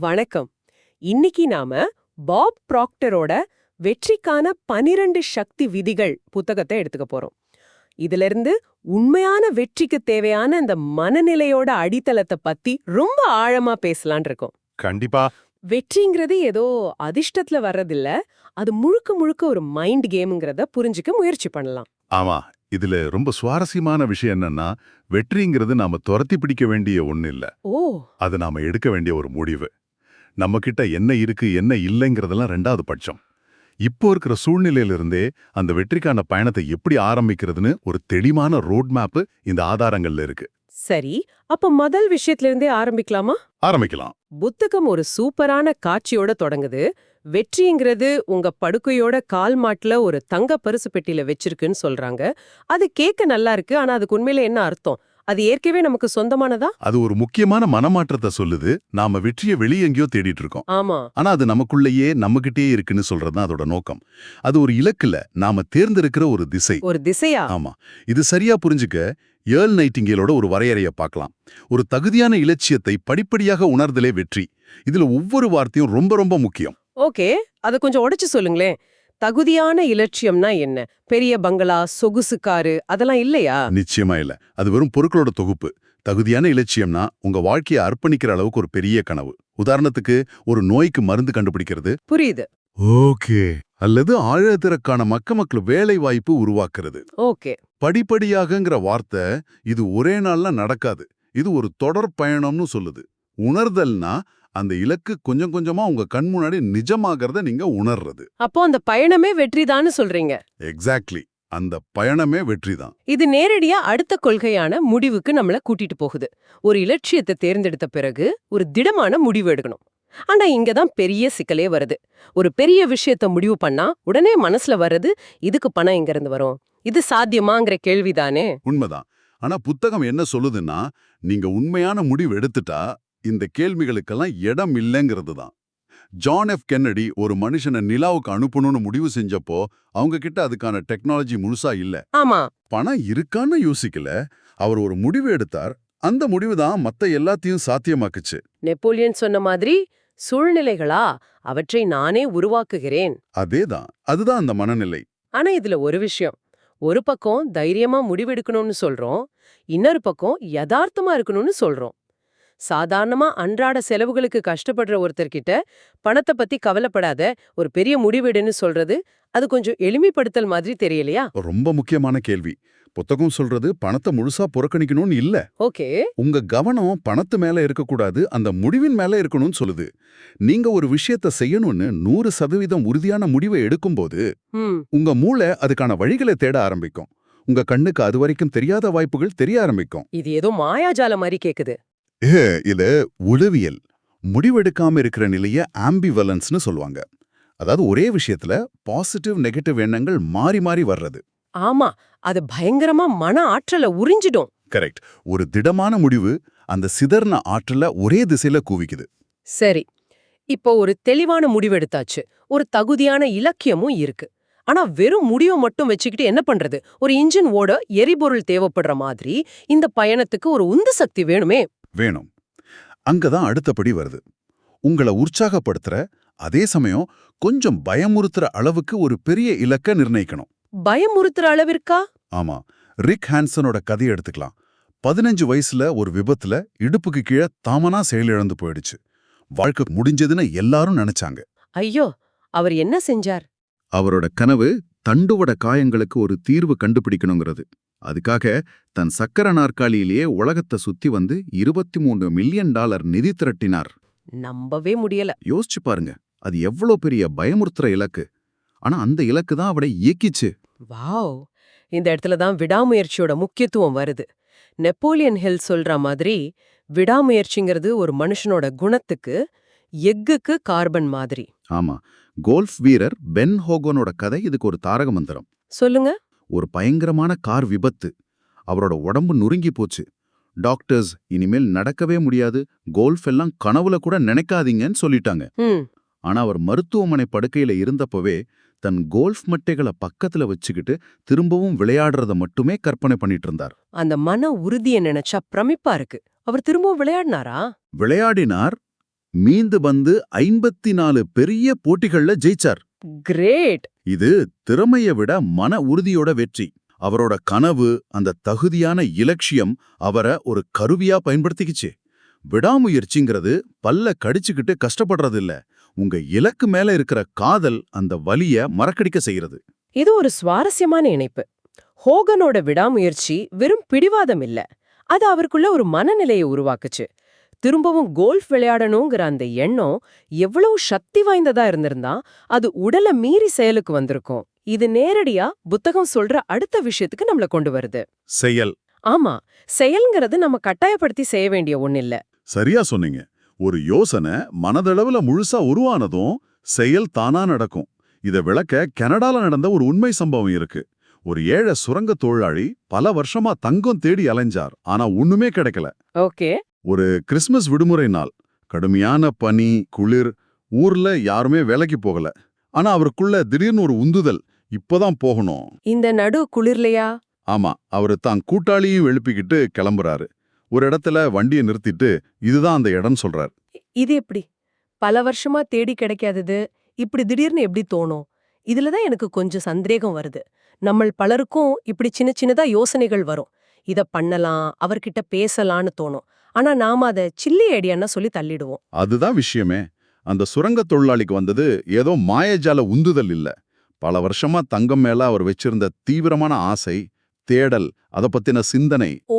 வணக்கம். இன்னைக்கு நாம பாப் ப்ராக்டரோட வெற்றிக்கான பனிரெண்டு சக்தி விதிகள் புத்தகத்தை எடுத்துக்க போறோம். இதுல இருந்து உண்மையான வெற்றிக்கு தேவையான அந்த மனநிலையோட அடித்தளத்தை பத்தி ரொம்ப ஆழமா பேசலான் இருக்கோம். கண்டிப்பா. வெற்றிங்கிறது ஏதோ அதிர்ஷ்டத்துல வர்றதில்ல அது முழுக்க முழுக்க ஒரு மைண்ட் கேம்ங்கிறத புரிஞ்சுக்க முயற்சி பண்ணலாம். ஆமா இதுல ரொம்ப சுவாரஸ்யமான விஷயம் என்னன்னா வெற்றிங்கிறது நாம துரத்தி பிடிக்க வேண்டிய ஒண்ணு இல்ல. ஓ. அது நாம எடுக்க வேண்டிய ஒரு முடிவு. நம்ம கிட்ட என்ன இருக்கு என்ன இல்லைங்கிறதெல்லாம் ரெண்டாவது பட்சம். இப்போ இருக்கிற சூழ்நிலையிலிருந்தே அந்த வெற்றிக்கான பயணத்தை எப்படி ஆரம்பிக்கிறதுன்னு ஒரு தெளிவான ரோட் மேப் இந்த ஆதாரங்கள்ல இருக்கு. சரி அப்ப முதல் விஷயத்துல இருந்தே ஆரம்பிக்கலாமா? ஆரம்பிக்கலாம். புத்தகம் ஒரு சூப்பரான காட்சியோட தொடங்குது. வெற்றிங்கிறது உங்க படுக்கையோட கால் மாட்டுல ஒரு தங்க பரிசு பெட்டியில வச்சிருக்குன்னு சொல்றாங்க. அது கேட்க நல்லா இருக்கு ஆனா அதுக்கு உண்மையில என்ன அர்த்தம்? அது ஏற்கனவே நமக்கு சொந்தமானதா? அது ஒரு முக்கியமான மனமாற்றத்தை சொல்லுது. நாம வெற்றியை வெளியே எங்கேயோ தேடிட்டு இருக்கோம். ஆமா. ஆனா அது நமக்குள்ளேயே நம்மகிட்டயே இருக்குன்னு சொல்றதுதான் அதோட நோக்கம். அது ஒரு இலக்குல நாம தேர்ந்தெடுக்கிற ஒரு திசை. ஒரு திசையா? ஆமா. இது சரியா புரிஞ்சுக்க ஏர்ல் நைட்டிங்கேலோட ஒரு வரையறைய பார்க்கலாம். ஒரு தகுதியான இலட்சியத்தை படிப்படியாக உணர்தலே வெற்றி. இதுல ஒவ்வொரு வார்த்தையும் ரொம்ப ரொம்ப முக்கியம். ஓகே. அத கொஞ்சம் உடைச்சு சொல்லுங்களேன். தகுதியான இலட்சியம்னா என்ன? பெரிய பங்களா சொகுசு காரு அதெல்லாம் இல்லையா? நிச்சயமா இல்ல. அது வெறும் பொருட்களோட தொகுப்பு. தகுதியான இலட்சியம்னா உங்க வாழ்க்கையை அர்ப்பணிக்கிற அளவுக்கு ஒரு பெரிய கனவு. உதாரணத்துக்கு ஒரு நோய்க்கு மருந்து கண்டுபிடிக்கிறது. புரியுது. ஓகே. அல்லது ஆழத்திறக்கான மக்க மக்கள் வேலை வாய்ப்பு உருவாக்குறது. ஓகே. படிப்படியாகங்கிற வார்த்தை இது ஒரே நாள்ல நடக்காது. இது ஒரு தொடர் பயணம்னு சொல்லுது. உணர்தல்னா அந்த இலக்கு கொஞ்சம் கொஞ்சமா உங்க கண் முன்னாடி நிஜமாகறத நீங்க உணர்றது. அப்போ அந்த பயணமே வெற்றிதான்னு சொல்றீங்க. எக்ஸாக்ட்லி அந்த பயணமே வெற்றிதான். இது நேரடியா அடுத்த கொள்கையான முடிவுக்கு நம்மள கூட்டிட்டு போகுது. ஒரு இலட்சியத்தை தேர்ந்தெடுத்த பிறகு ஒரு திடமான முடிவு எடுக்கணும். ஆனா இங்கதான் பெரிய சிக்கலே வருது. ஒரு பெரிய விஷயத்த முடிவு பண்ணா உடனே மனசுல வர்றது இதுக்கு பணம் எங்க இருந்து வரும்? இது சாத்தியமாங்கிற கேள்விதானே? உண்மைதான். ஆனா புத்தகம் என்ன சொல்லுதுன்னா நீங்க உண்மையான முடிவு எடுத்துட்டா இந்த கேள்விகளுக்கெல்லாம் இடம் இல்லைங்கிறது தான். ஜான் எஃப் கென்னடி ஒரு மனுஷனை நிலாவுக்கு அனுப்பணும்னு முடிவு செஞ்சப்போ அவங்க கிட்ட அதுக்கான டெக்னாலஜி முழுசா இல்ல. ஆமா. பணம் இருக்கான்னு யோசிக்கல. அவர் ஒரு முடிவு எடுத்தார். அந்த முடிவு தான் மத்த எல்லாத்தையும் சாத்தியமாக்குச்சு. நெப்போலியன் சொன்ன மாதிரி சூழ்நிலைகளா அவற்றை நானே உருவாக்குகிறேன். அதேதான் அதுதான் அந்த மனநிலை. ஆனா இதுல ஒரு விஷயம். ஒரு பக்கம் தைரியமா முடிவெடுக்கணும்னு சொல்றோம். இன்னொரு பக்கம் யதார்த்தமா இருக்கணும்னு சொல்றோம். சாதாரணமா அன்றாட செலவுகளுக்கு கஷ்டப்படுற ஒருத்தர்கிட்ட பணத்தை பத்தி கவலைப்படாத ஒரு பெரிய முடிவெடுன்னு சொல்றது அது கொஞ்சம் எளிமைப்படுத்தல் மாதிரி தெரியலையா? ரொம்ப முக்கியமான கேள்வி. புத்தகம் சொல்றது பணத்தை முழுசா புறக்கணிக்கணும்னு இல்ல. ஓகே. உங்க கவனம் பணத்து மேல இருக்கக்கூடாது அந்த முடிவின் மேல இருக்கணும்னு சொல்லுது. நீங்க ஒரு விஷயத்த செய்யணும்னு நூறு சதவீதம் உறுதியான முடிவை எடுக்கும்போது உங்க மூளை அதுக்கான வழிகளை தேட ஆரம்பிக்கும். உங்க கண்ணுக்கு அது வரைக்கும் தெரியாத வாய்ப்புகள் தெரிய ஆரம்பிக்கும். இது ஏதோ மாயாஜால மாதிரி கேக்குது. ஏ, இது உளவியல் முடிவெடுக்காம இருக்கிற நிலைய ஆம்பிவலன்ஸ்னு சொல்லுவாங்க. அதாவது ஒரே விஷயத்துல பாசிட்டிவ் நெகட்டிவ் எண்ணங்கள் மாறி மாறி வர்றது. ஆமா அது பயங்கரமா மன ஆற்றலை உறிஞ்சிடும். கரெக்ட் ஒரு திடமான முடிவு அந்த சிதறன ஆற்றல ஒரே திசையில குவிக்குது. சரி. இப்போ ஒரு தெளிவான முடிவெடுத்தாச்சு. ஒரு தகுதியான இலக்கியமும் இருக்கு. ஆனா வெறும் முடிவை மட்டும் வச்சுக்கிட்டு என்ன பண்றது? ஒரு இன்ஜின் ஓட எரிபொருள் தேவைப்படுற மாதிரி இந்த பயணத்துக்கு ஒரு உந்து சக்தி வேணுமே. வேணும். அங்கதான் அடுத்தபடி வருது. உங்களை உற்சாகப்படுத்துற அதே சமயம் கொஞ்சம் பயமுறுத்துற அளவுக்கு ஒரு பெரிய இலக்க நிர்ணயிக்கணும். பயமுறுத்துற அளவிற்கா? ஆமா. ரிக் ஹான்சனோட கதையை எடுத்துக்கலாம். பதினஞ்சு வயசுல ஒரு விபத்துல இடுப்புக்கு கீழே தாமனா செயலிழந்து போயிடுச்சு. வாழ்க்கை முடிஞ்சதுன்னு எல்லாரும் நினைச்சாங்க. ஐயோ! அவர் என்ன செஞ்சார்? அவரோட கனவு தண்டுவட காயங்களுக்கு ஒரு தீர்வு கண்டுபிடிக்கணுங்கிறது. அதுக்காக தன் சக்கர நாற்காலியிலேயே உலகத்தை சுத்தி வந்து இருபத்தி மூணு மில்லியன் டாலர் நிதி திரட்டினார். நம்பவே முடியல. யோசிச்சு பாருங்க அது எவ்வளோ பெரிய பயமுறுத்துற இலக்கு. ஆனா அந்த இலக்கு தான் அவரை இயக்கிச்சு. வாவ்! இந்த இடத்துல தான் விடாமுயற்சியோட முக்கியத்துவம் வருது. நெப்போலியன் ஹில் சொல்ற மாதிரி விடாமுயற்சிங்கிறது ஒரு மனுஷனோட குணத்துக்கு எக்குக்கு கார்பன் மாதிரி. ஆமா கோல்ஃப் வீரர் பென் ஹோகனோட கதை இதுக்கு ஒரு தாரக மந்திரம். சொல்லுங்க. ஒரு பயங்கரமான கார் விபத்து. அவரோட உடம்பு நொறுங்கி போச்சு. டாக்டர்ஸ் இனிமேல் நடக்கவே முடியாது. கோல்ஃப் எல்லாம் கனவுல கூட நினைக்காதீங்கன்னு சொல்லிட்டாங்க. ஆனா அவர் மருத்துவமனை படுக்கையில இருந்தப்பவே தன் கோல்ஃப் மட்டைகளை பக்கத்துல வச்சுக்கிட்டு திரும்பவும் விளையாடுறத மட்டுமே கற்பனை பண்ணிட்டு இருந்தார். அந்த மன உறுதிய நினைச்சா பிரமிப்பா இருக்கு. அவர் திரும்பவும் விளையாடினாரா? விளையாடினார். மீந்து வந்து ஐம்பத்தி நாலு பெரிய போட்டிகள்ல ஜெயிச்சார். கிரேட். இது திறமைய விட மன உறுதியோட வெற்றி. அவரோட கனவு அந்த தகுதியான இலட்சியம் அவரை ஒரு கருவியா பயன்படுத்திக்கிச்சு. விடாமுயற்சிங்கிறது பல்ல கடிச்சுக்கிட்டு கஷ்டப்படுறது இல்ல உங்க இலக்கு மேல இருக்கிற காதல் அந்த வலிய மறக்கடிக்க செய்யறது இது ஒரு சுவாரஸ்யமான இணைப்பு. ஹோகனோட விடாமுயற்சி வெறும் பிடிவாதம் இல்ல. அது அவருக்குள்ள ஒரு மனநிலையை உருவாக்குச்சு. திரும்பவும் கோல்ஃப் விளையாடணுங்கிற அந்த எண்ணம் எவ்வளவு சக்தி வாய்ந்ததா இருந்திருந்தா அது உடலை மீறி செயலுக்கு வந்திருக்கும். இது நேரடியா புத்தகம் சொல்ற அடுத்த விஷயத்துக்கு நம்மள கொண்டு வருது. செயல். ஆமா செயல்ங்கிறது நம்ம கட்டாயப்படுத்தி செய்ய வேண்டிய ஒண்ணில்ல சரியா சொன்னீங்க. ஒரு யோசனை மனதளவுல முழுசா உருவானதும் செயல் தானா நடக்கும். இத விளக்க கனடால நடந்த ஒரு உண்மை சம்பவம் இருக்கு. ஒரு ஏழை சுரங்க தொழிலாளி பல வருஷமா தங்கம் தேடி அலைஞ்சார். ஆனா ஒண்ணுமே கிடைக்கல. ஓகே. ஒரு கிறிஸ்மஸ் விடுமுறை நாள். கடுமையான பனி குளிர் ஊர்ல யாருமே வேலைக்கு போகல. ஆனா அவருக்குள்ள திடீர்னு ஒரு உந்துதல் இப்பதான் போகணும். இந்த நடு குளிர்லையா? ஆமா அவரு தான் கூட்டாளியும் எழுப்பிக்கிட்டு கிளம்புறாரு. ஒரு இடத்துல வண்டியை நிறுத்திட்டு இதுதான் அந்த இடம் சொல்றார். இது எப்படி? பல வருஷமா தேடி கிடைக்காதது இப்படி திடீர்னு எப்படி தோணும்? இதுல தான் எனக்கு கொஞ்சம் சந்தேகம் வருது. நம்ம பலருக்கும் இப்படி சின்ன சின்னதா யோசனைகள் வரும். இத பண்ணலாம் அவர்கிட்ட பேசலான்னு தோணும். ஆனா நாம அத சில்லி ஐடியான்னா சொல்லி தள்ளிடுவோம். அதுதான் விஷயமே. அந்த சுரங்க தொழிலாளிக்கு வந்தது ஏதோ மாயஜால உந்துதல் இல்ல. பல வருஷமா தங்கம் மேல அவர் வச்சிருந்த தீவிரமான ஆசை தேடல் அத பத்தின சிந்தனை. ஓ.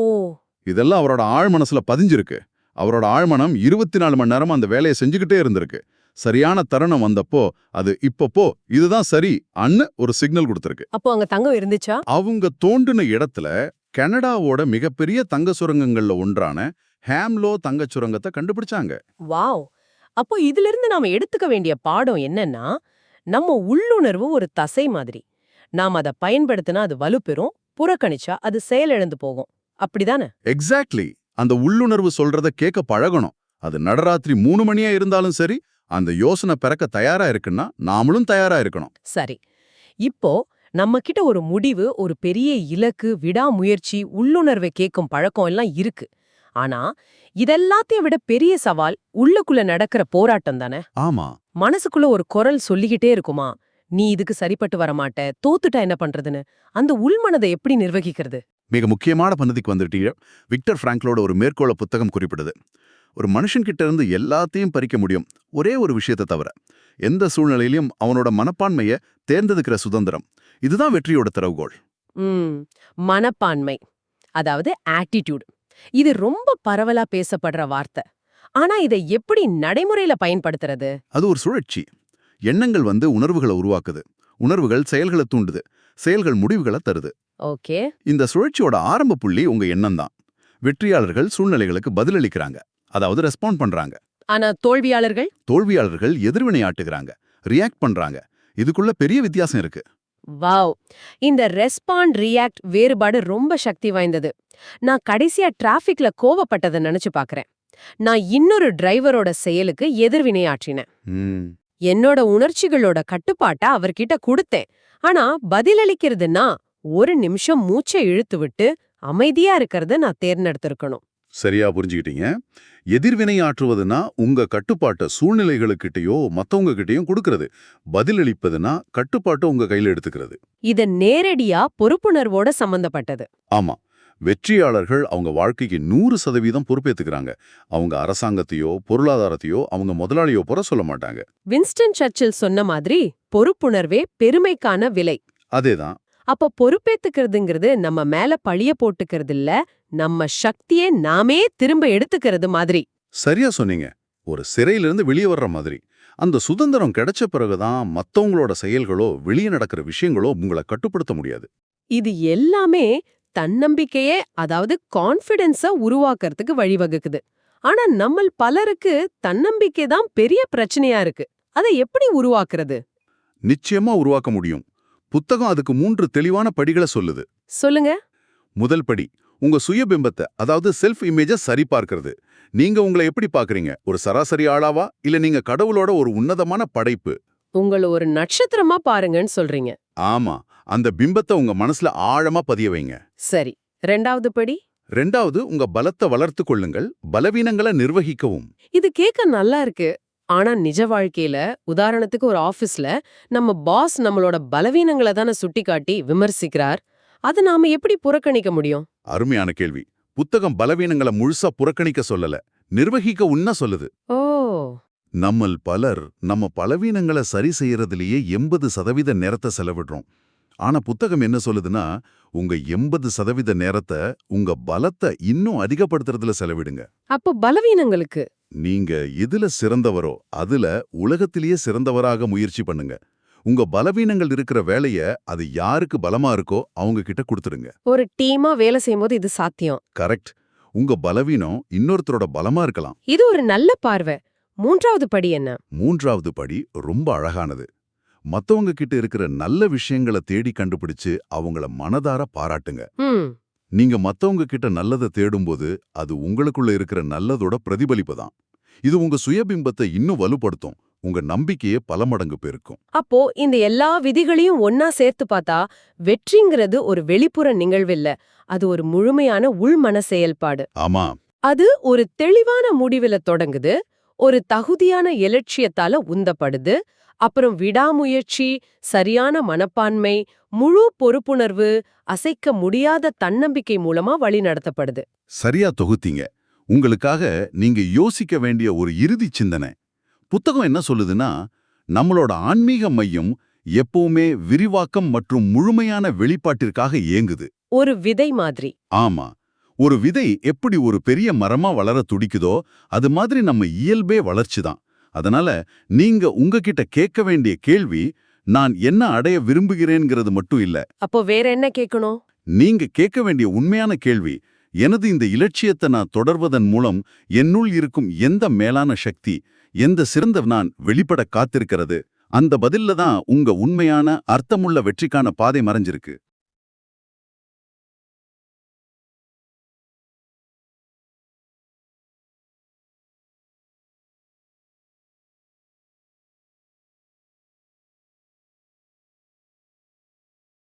இதெல்லாம் அவரோட ஆழ் மனசுல பதிஞ்சிருக்கு. அவரோட ஆழ்மனம் இருபத்தி நாலு மணி நேரம் அந்த வேலையை செஞ்சுக்கிட்டே இருந்திருக்கு. சரியான தருணம் வந்தப்போ அது இப்ப போ இதுதான் சரி அன்னு ஒரு சிக்னல் கொடுத்திருக்கு. அப்போ அங்க தங்கம் இருந்துச்சா? அவங்க தோண்டின இடத்துல கனடாவோட மிகப்பெரிய தங்க சுரங்கங்கள்ல ஒன்றான ஹேம்லோ தங்கச் சுரங்கத்தை கண்டுபிடிச்சாங்க. வாவ்! அப்போ இதுல இருந்து நாம எடுத்துக்க வேண்டிய பாடம் என்னன்னா நம்ம உள்ளுணர்வு ஒரு தசை மாதிரி. நாம அதை பயன்படுத்தினா அது வலுப்பெறும் புறக்கணிச்சா அது செயலிழந்து போகும். அப்படிதானே? எக்ஸாக்ட்லி அந்த உள்ளுணர்வு சொல்றத கேட்க பழகணும். அது நடராத்திரி மூணு மணியா இருந்தாலும் சரி அந்த யோசனை பிறக்க தயாரா இருக்குன்னா நாமளும் தயாரா இருக்கணும். சரி. இப்போ நம்ம கிட்ட ஒரு முடிவு ஒரு பெரிய இலக்கு விடாமுயற்சி உள்ளுணர்வை கேட்கும் பழக்கம் எல்லாம் இருக்கு. ஆனா இதெல்லாத்தையும் விட பெரிய சவால் உள்ளுக்குள்ள நடக்கிற போராட்டம் தானே? ஆமா. மனசுக்குள்ள ஒரு குரல் சொல்லிக்கிட்டே இருக்குமா நீ இதுக்கு சரிப்பட்டு வரமாட்ட தோத்துட்டா என்ன பண்றதுன்னு? அந்த உள்மனதை எப்படி நிர்வகிக்கிறது? மிக முக்கியமான பந்ததிக்கு வந்துட்டீங்க விக்டர் பிராங்க்லோட ஒரு மேற்கோள புத்தகம் குறிப்பிடுது ஒரு மனுஷன்கிட்ட இருந்து எல்லாத்தையும் பறிக்க முடியும் ஒரே ஒரு விஷயத்தை தவிர. எந்த சூழ்நிலையிலும் அவனோட மனப்பான்மைய தேர்ந்தெடுக்கிற சுதந்திரம். இதுதான் வெற்றியோட திறவுகோள். மனப்பான்மை. அதாவது ஆட்டிடியூட். இது ரொம்ப பரவலா பேசப்படுற வார்த்தை. ஆனா இதை எப்படி நடைமுறையில பயன்படுத்துறது? அது ஒரு சுழற்சி. எண்ணங்கள் வந்து உணர்வுகளை உருவாக்குது. உணர்வுகள் செயல்களை தூண்டுது. செயல்கள் முடிவுகளை தருது. ஓகே. இந்த சுழற்சியோட ஆரம்ப புள்ளி உங்க எண்ணம் தான் வெற்றியாளர்கள் சூழ்நிலைகளுக்கு பதிலளிக்கிறாங்க. அதாவது ரெஸ்பாண்ட் பண்றாங்க. ஆனா தோல்வியாளர்கள்? தோல்வியாளர்கள் எதிர்வினையாட்டுகிறாங்க. ரியாக்ட் பண்றாங்க. இதுக்குள்ள பெரிய வித்தியாசம் இருக்கு. வாவ். இந்த ரெஸ்பாண்ட் ரியாக்ட் வேறுபாடு ரொம்ப சக்தி வாய்ந்தது. நான் கடைசியா டிராஃபிக்ல கோவப்பட்டதை நினைச்சு பாக்குறேன். நான் இன்னொரு டிரைவரோட செயலுக்கு எதிர்வினையாற்றினேன் என்னோட உணர்ச்சிகளோட கட்டுப்பாட்ட அவர்கிட்ட கொடுத்தேன். ஆனா பதிலளிக்கிறதுன்னா ஒரு நிமிஷம் மூச்சை இழுத்து விட்டு அமைதியா இருக்கிறத நான் தேர்ந்தெடுத்திருக்கணும். சரியா புரிஞ்சுக்கிட்டீங்க. எதிர்வினை ஆற்றுவதுன்னா உங்க கட்டுப்பாட்டை சூழ்நிலைகளுக்கிட்டயோ மத்தவங்க கிட்டயும் கொடுக்கறது. பதிலளிப்பதுன்னா கட்டுப்பாட்டை உங்க கையில எடுத்துக்கிறது. இது நேரடியா பொறுப்புணர்வோட சம்பந்தப்பட்டது. ஆமா. வெற்றியாளர்கள் அவங்க வாழ்க்கைக்கு நூறு சதவீதம் பொறுப்பேத்துக்கிறாங்க. அவங்க அரசாங்கத்தையோ பொருளாதாரத்தையோ அவங்க முதலாளியோ புற சொல்ல மாட்டாங்க. வின்ஸ்டன் சர்ச்சில் சொன்ன மாதிரி பொறுப்புணர்வே பெருமைக்கான விலை. அதேதான். அப்ப பொறுப்பேத்துக்கிறதுங்கிறது நம்ம மேல பழிய போட்டுக்கிறது இல்ல நம்ம சக்தியை நாமே திரும்ப எடுத்துக்கிறது மாதிரி. சரியா சொன்னீங்க. ஒரு சிறையிலிருந்து வெளியே வர்ற மாதிரி. அந்த சுதந்திரம் கிடைச்ச பிறகுதான் மத்தவங்களோட செயல்களோ வெளியே நடக்கிற விஷயங்களோ உங்களை கட்டுப்படுத்த முடியாது. இது எல்லாமே தன்னம்பிக்கையே அதாவது கான்ஃபிடென்ஸ உருவாக்குறதுக்கு வழிவகுக்குது. ஆனா நம்மள் பலருக்கு தன்னம்பிக்கை தான் பெரிய பிரச்சனையா இருக்கு. அதை எப்படி உருவாக்குறது? நிச்சயமா உருவாக்க முடியும். புத்தகம் அதுக்கு மூன்று தெளிவான படிகளை சொல்லுது. சொல்லுங்க. முதல் படி உங்க சுயபிம்பத்தை அதாவது செல்ஃப் இமேஜ சரி பார்க்கிறது நீங்க உங்களை எப்படி பாக்குறீங்க ஒரு சராசரி ஆளாவா? இல்ல நீங்க கடவுளோட ஒரு உன்னதமான படைப்பு? உங்கள ஒரு நட்சத்திரமா பாருங்கன்னு சொல்றீங்க. ஆமா. அந்த பிம்பத்தை உங்க மனசுல ஆழமா பதிய வைங்க. சரி. ரெண்டாவது படி? ரெண்டாவது உங்க பலத்தை வளர்த்து கொள்ளுங்கள். பலவீனங்களை நிர்வகிக்கவும். இது கேட்க நல்லா இருக்கு. ஆனா நிஜ வாழ்க்கையில உதாரணத்துக்கு ஒரு ஆபீஸ்ல நம்ம பாஸ் நம்மளோட பலவீனங்களை தானே சுட்டிக்காட்டி விமர்சிக்கிறார். அதை நாம எப்படி புறக்கணிக்க முடியும்? அருமையான கேள்வி. புத்தகம் பலவீனங்களை முழுசா புறக்கணிக்க சொல்லல. நிர்வகிக்க உன்ன சொல்லுது. ஓ. நம்மள் பலர் நம்ம பலவீனங்களை சரி செய்யறதுலயே எண்பது சதவீத நேரத்தை செலவிடுறோம். ஆனா புத்தகம் என்ன சொல்லுதுன்னா உங்க எண்பது சதவீத நேரத்தை உங்க பலத்தை இன்னும் அதிகப்படுத்துறதுல செலவிடுங்க. அப்போ பலவீனங்களுக்கு? நீங்க எதுல சிறந்தவரோ அதுல உலகத்திலேயே சிறந்தவராக முயற்சி பண்ணுங்க. உங்க பலவீனங்கள் இருக்கிற வேலைய அது யாருக்கு பலமா இருக்கோ அவங்க கிட்ட கொடுத்துடுங்க ஒரு டீமா வேலை செய்யும்போது இது சாத்தியம். கரெக்ட். உங்க பலவீனம் இன்னொருத்தரோட பலமா இருக்கலாம். இது ஒரு நல்ல பார்வை. மூன்றாவது படி என்ன? மூன்றாவது படி ரொம்ப அழகானது. மத்தவங்க கிட்ட இருக்கிற நல்ல விஷயங்களை தேடி கண்டுபிடிச்சு அவங்கள மனதார பாராட்டுங்க. நீங்க மத்தவங்க கிட்ட நல்லதை தேடும்போது அது உங்களுக்குள்ள இருக்கிற நல்லதோட பிரதிபலிப்பு தான். இது உங்க சுயபிம்பத்தை இன்னும் வலுப்படுத்தும். உங்க நம்பிக்கையை பல மடங்கு பெருக்கும். அப்போ இந்த எல்லா விதிகளையும் ஒன்னா சேர்த்து பார்த்தா வெற்றிங்கிறது ஒரு வெளிப்புற நிகழ்வில்ல. அது ஒரு முழுமையான உள்மன செயல்பாடு. ஆமா. அது ஒரு தெளிவான முடிவுல தொடங்குது ஒரு தகுதியான இலட்சியத்தால உந்தப்படுது அப்புறம் விடாமுயற்சி சரியான மனப்பான்மை முழு பொறுப்புணர்வு அசைக்க முடியாத தன்னம்பிக்கை மூலமா வழி நடத்தப்படுது. சரியா தொகுத்தீங்க. உங்களுக்காக நீங்க யோசிக்க வேண்டிய ஒரு இறுதி சிந்தனை. புத்தகம் என்ன சொல்லுதுன்னா நம்மளோட ஆன்மீக மையம் எப்பவுமே விரிவாக்கம் மற்றும் முழுமையான வெளிப்பாட்டிற்காக ஏங்குது ஒரு விதை மாதிரி. ஆமா. ஒரு விதை எப்படி ஒரு பெரிய மரமா வளர துடிக்குதோ அது மாதிரி நம்ம இயல்பே வளர்ச்சி தான் அதனால நீங்க உங்ககிட்ட கேட்க வேண்டிய கேள்வி நான் என்ன அடைய விரும்புகிறேன்ங்கிறது மட்டும் இல்ல. அப்போ வேற என்ன கேட்கணும்? நீங்க கேட்க வேண்டிய உண்மையான கேள்வி எனது இந்த இலட்சியத்தை நான் தொடர்வதன் மூலம் என்னுள் இருக்கும் எந்த மேலான சக்தி எந்த சிறந்த நான் வெளிப்பட காத்திருக்கிறது அந்த பதில்ல தான் உங்க உண்மையான அர்த்தமுள்ள வெற்றிக்கான பாதை மறைஞ்சிருக்கு.